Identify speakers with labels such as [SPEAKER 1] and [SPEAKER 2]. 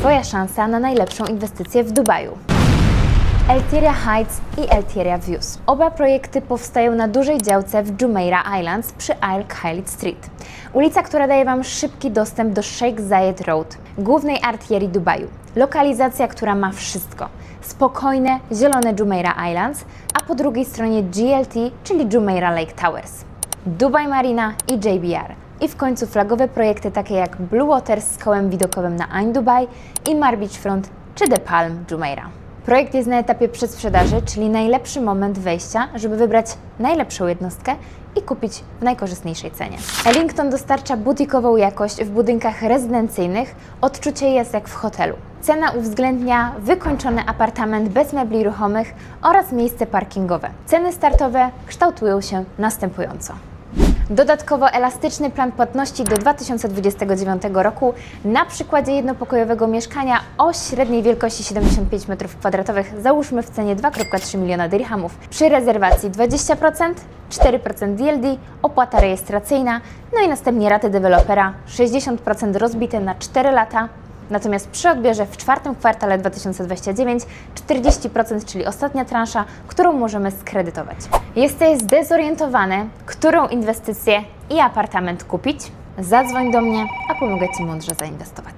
[SPEAKER 1] Twoja szansa na najlepszą inwestycję w Dubaju. Eltiria Heights i Eltiria Views. Oba projekty powstają na dużej działce w Jumeirah Islands przy Al Khalid Street. Ulica, która daje Wam szybki dostęp do Sheikh Zayed Road, głównej arterii Dubaju. Lokalizacja, która ma wszystko. Spokojne, zielone Jumeirah Islands, a po drugiej stronie GLT, czyli Jumeirah Lake Towers. Dubai Marina i JBR. I w końcu flagowe projekty takie jak Blue Waters z kołem widokowym na Ain Dubai i Mar Beachfront czy The Palm Jumeirah. Projekt jest na etapie przedsprzedaży, czyli najlepszy moment wejścia, żeby wybrać najlepszą jednostkę i kupić w najkorzystniejszej cenie. Ellington dostarcza butikową jakość w budynkach rezydencyjnych. Odczucie jest jak w hotelu. Cena uwzględnia wykończony apartament bez mebli ruchomych oraz miejsce parkingowe. Ceny startowe kształtują się następująco. Dodatkowo elastyczny plan płatności do 2029 roku na przykładzie jednopokojowego mieszkania o średniej wielkości 75 m2, załóżmy w cenie 2,3 miliona dirhamów. Przy rezerwacji 20%, 4% DLD, opłata rejestracyjna, no i następnie raty dewelopera 60% rozbite na 4 lata, Natomiast przy odbierze w czwartym kwartale 2029 40%, czyli ostatnia transza, którą możemy skredytować. Jesteś zdezorientowany, którą inwestycję i apartament kupić? Zadzwoń do mnie, a pomogę Ci mądrze zainwestować.